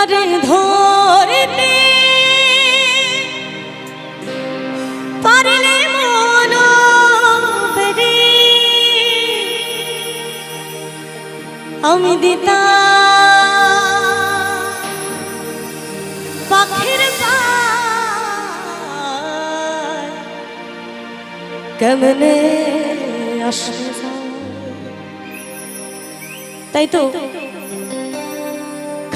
তারে ধরতে পারলে মন আমি দিতা কেমনে আসে যায়। তাই তো?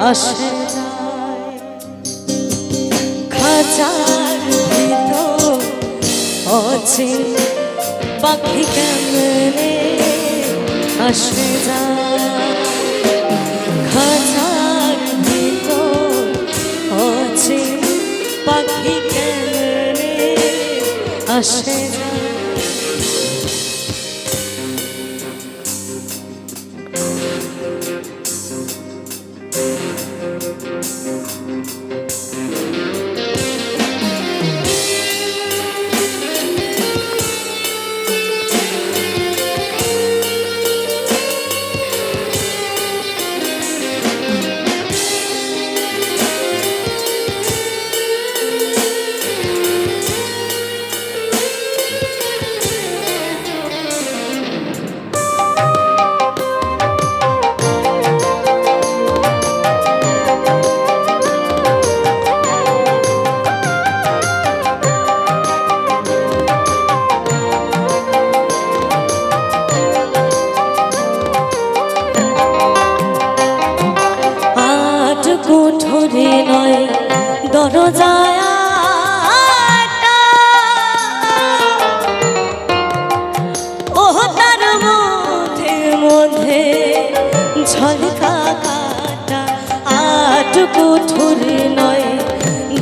আসে খাঁচার ভিতর আছে পাখি কেমনে আসে যায় খাঁচার ভিতর আছে পাখি কেমনে আসে যায় ঝলকা কাটা আটুকু কোঠরে নয়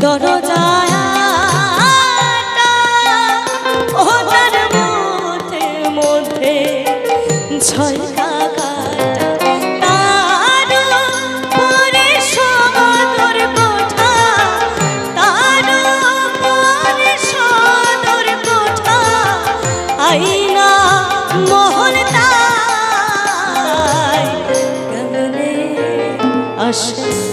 দরজায় আসে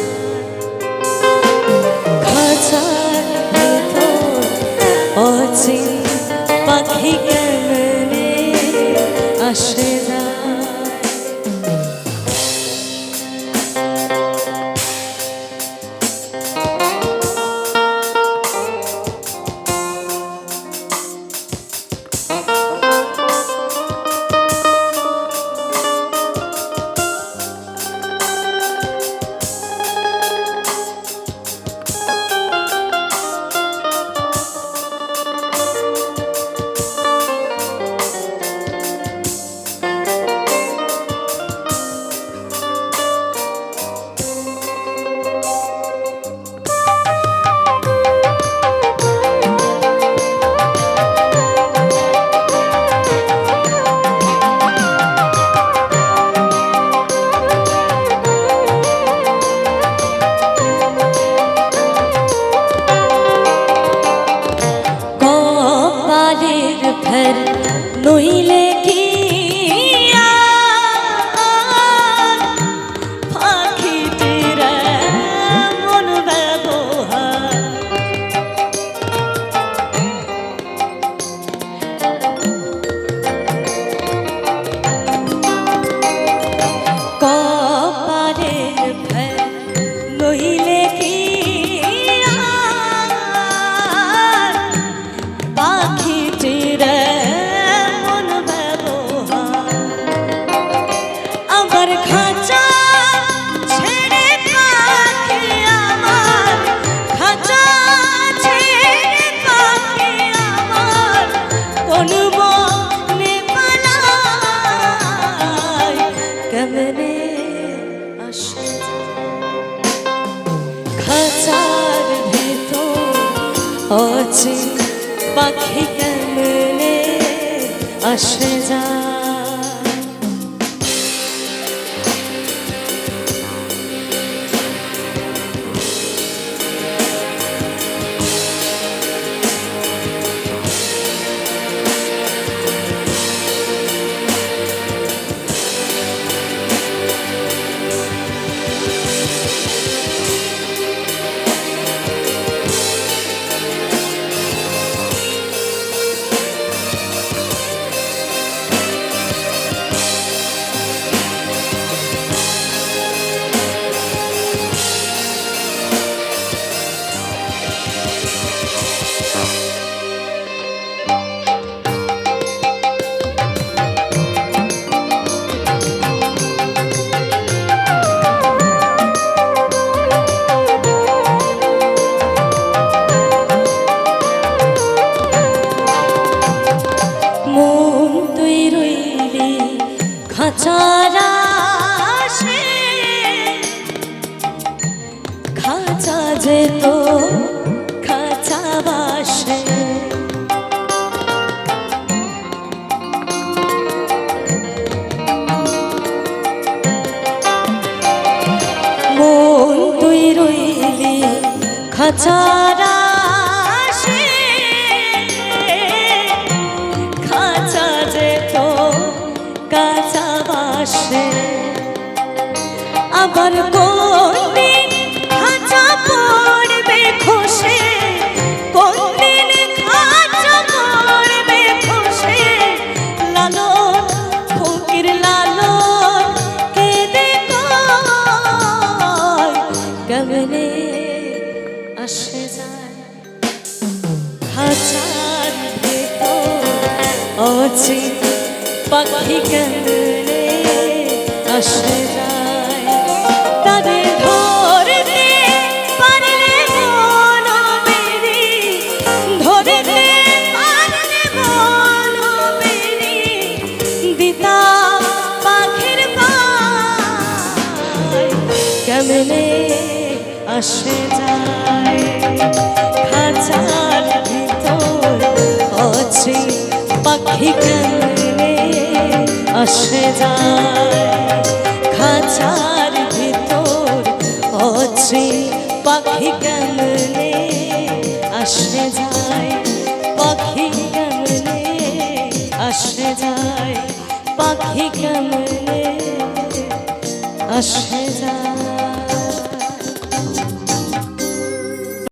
পারের ঘর নইলে beni aşktı Katar bir to Oti bakhi kamle aşkta খাঁচারা সে খাঁচা যেত কাঁচা বাসে। আবার কোনদিন পাখি কেমনে আসে যায়? তাদের ধরতে পারলে মন মেরি, ধরতে পারলে মন মেরি দিতা পাখির পায়। কেমনে আসে যায়? খাঁচার ভিতর আছে পাখি কেমনে আসে যায়, খাঁচার ভিতর অচি পাখি কেমনে আসে যায়, পাখি কেমনে আসে যায়, পাখি কেমনে আসে যায়।